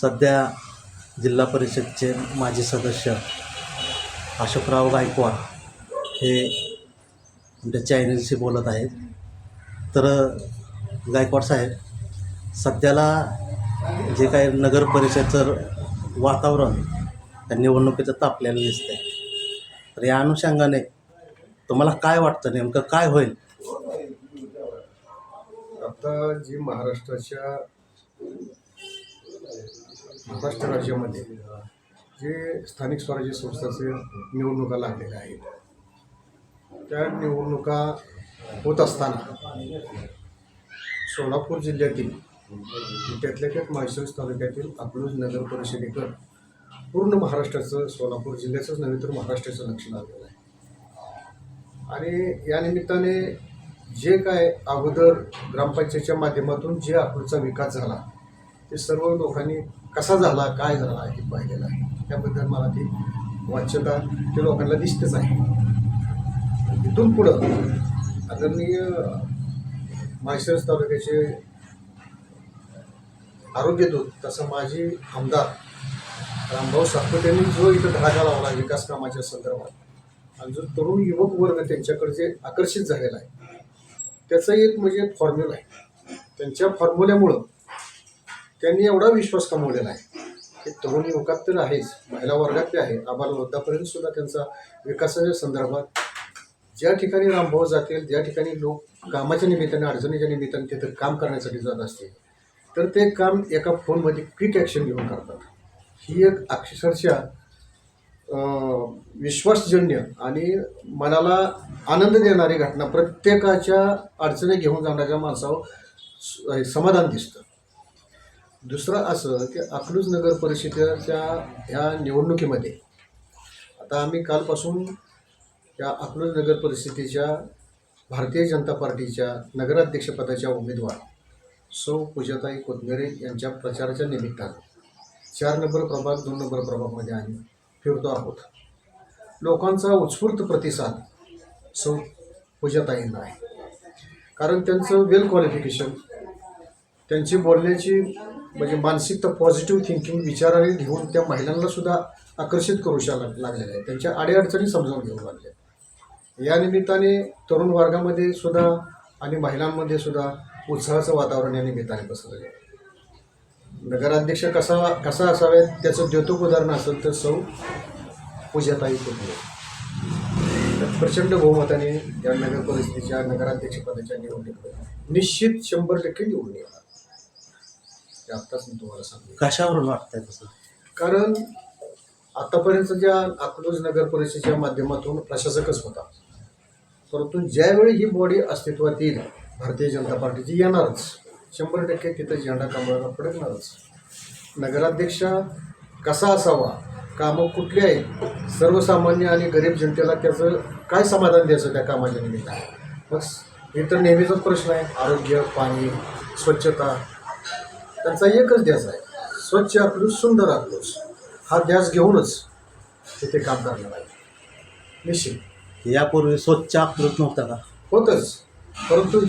सध्या जिल्हा परिषदचे माजी सदस्य अशोकराव गायकवाड हे आमच्या चॅनलशी बोलत आहेत. तर गायकवाड साहेब सध्याला जे काही नगर परिषदचं वातावरण त्या निवडणुकीचं तापलेलं दिसतंय. तर या अनुषंगाने तुम्हाला काय वाटतं? नेमकं काय होईल? आता जी महाराष्ट्राच्या महाराष्ट्र राज्यामध्ये जे स्थानिक स्वराज्य संस्थाचे निवडणुका लागलेल्या आहेत त्या निवडणुका होत असताना सोलापूर जिल्ह्यातील त्यातल्या त्यात माळशिरस तालुक्यातील अकलूज नगर परिषदेकडं पूर्ण महाराष्ट्राचं सोलापूर जिल्ह्याचंच नव्हे तर महाराष्ट्राचं लक्ष लागलेलं आहे. आणि या निमित्ताने जे काय अगोदर ग्रामपंचायतच्या माध्यमातून जे अकलूजचा विकास झाला ते सर्व लोकांनी कसा झाला काय झाला हे पाहिलेलं आहे. त्याबद्दल मला ती वाच्यता ते लोकांना दिसतेच आहे. तिथून पुढं आदरणीय माळशिरस तालुक्याचे आरोग्य दूत तसं माझी आमदार रामभाऊ सातपुते यांनी जो इथं धडाका लावला विकास कामाच्या संदर्भात आणि जो तरुण युवक वर्ग त्यांच्याकडे जे आकर्षित झालेला आहे त्याचं एक म्हणजे फॉर्म्युला आहे. त्यांच्या फॉर्म्युल्यामुळं त्यांनी एवढा विश्वास कमवलेला आहे की तरुण युवकात तर आहेच महिला वर्गात ते आहे. आबाल वृद्धापर्यंत सुद्धा त्यांचा विकासाच्या संदर्भात ज्या ठिकाणी रामभाऊ जातील ज्या ठिकाणी लोक कामाच्या निमित्ताने अडचणीच्या निमित्ताने तिथं काम करण्यासाठी जात असतील तर ते काम एका फोनमध्ये क्विक ॲक्शन घेऊन करतात. ही एक अक्षरशः विश्वासजन्य आणि मनाला आनंद देणारी घटना प्रत्येकाच्या अडचणी घेऊन जाणाऱ्या माणसावर समाधान दिसतं. दुसरं असं की अकलूज नगर परिषदेच्या ह्या निवडणुकीमध्ये आता आम्ही कालपासून या अकलूज नगर परिषदेच्या भारतीय जनता पार्टीच्या नगराध्यक्षपदाच्या उमेदवार सौ पूजाताई कोथमेरे यांच्या प्रचाराच्या निमित्तानं चार नंबर प्रभाग दोन नंबर प्रभागमध्ये आम्ही फिरतो आहोत. लोकांचा उत्स्फूर्त प्रतिसाद सौ पूजाताईंना आहे. कारण त्यांचं वेल क्वालिफिकेशन त्यांची बोलण्याची म्हणजे मानसिकता पॉझिटिव्ह थिंकिंग विचाराने घेऊन त्या महिलांना सुद्धा आकर्षित करू शा लागलेल्या आहेत. त्यांच्या अडीअडचणी समजावून घेऊ लागल्या या निमित्ताने तरुण वर्गामध्ये सुद्धा आणि महिलांमध्ये सुद्धा उत्साहाचं वातावरण या निमित्ताने पसरलेलं आहे. नगराध्यक्ष कसा कसा असावेत त्याचं द्योतक उदाहरण असेल तर सौ पूजाताई कुटुंब तर प्रचंड बहुमताने या नगर परिषदेच्या नगराध्यक्षपदाच्या निवडणुकीत निश्चित शंभर टक्के निवडून येणार. ते आत्ताच मी तुम्हाला सांगतो. कशावरून वाटतंय तसं? कारण आतापर्यंत ज्या अकलूज नगर परिषदेच्या माध्यमातून प्रशासकच होता. परंतु ज्यावेळी ही बॉडी अस्तित्वात येईल भारतीय जनता पार्टीची येणारच. शंभर टक्के तिथं झेंडा कमळाला फडकणारच. नगराध्यक्ष कसा असावा कामं कुठली आहेत सर्वसामान्य आणि गरीब जनतेला त्याचं काय समाधान द्यायचं त्या कामाच्या निमित्ताने? मग इतर नेहमीचाच प्रश्न आहे. आरोग्य पाणी स्वच्छता त्यांचा एकच ध्यास आहे. स्वच्छ अकलूज सुंदर अकलूज हा ध्यास घेऊनच तिथे काम करणार आहे. निश्चित. यापूर्वी स्वच्छ अकलूज नव्हता का? होतच. परंतु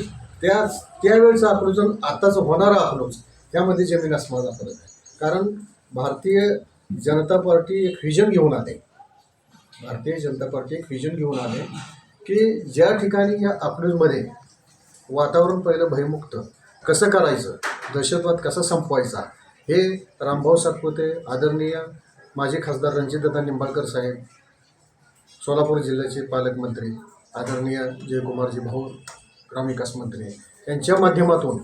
त्या त्यावेळेचा आणि आताचं होणारा अकलूज यामध्ये जमीन आसमानाचा फरक आहे. कारण भारतीय जनता पार्टी एक व्हिजन घेऊन आले. भारतीय जनता पार्टी एक व्हिजन घेऊन आले की ज्या ठिकाणी या अकलूजमध्ये वातावरण पहिलं भयमुक्त कसं करायचं? दहशतवाद कसा संपवायचा? हे रामभाऊ सातपुते आदरणीय माजी खासदार रणजितदादा निंबाळकर साहेब सोलापूर जिल्ह्याचे पालकमंत्री आदरणीय जयकुमारजी भाऊ ग्रामविकास मंत्री यांच्या माध्यमातून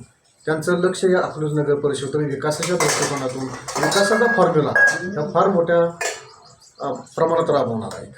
त्यांचं लक्ष या अकलूज नगर परिषद विकासाच्या दृष्टिकोनातून विकासाचा फॉर्म्युला ह्या फार मोठ्या प्रमाणात राबवणार आहेत.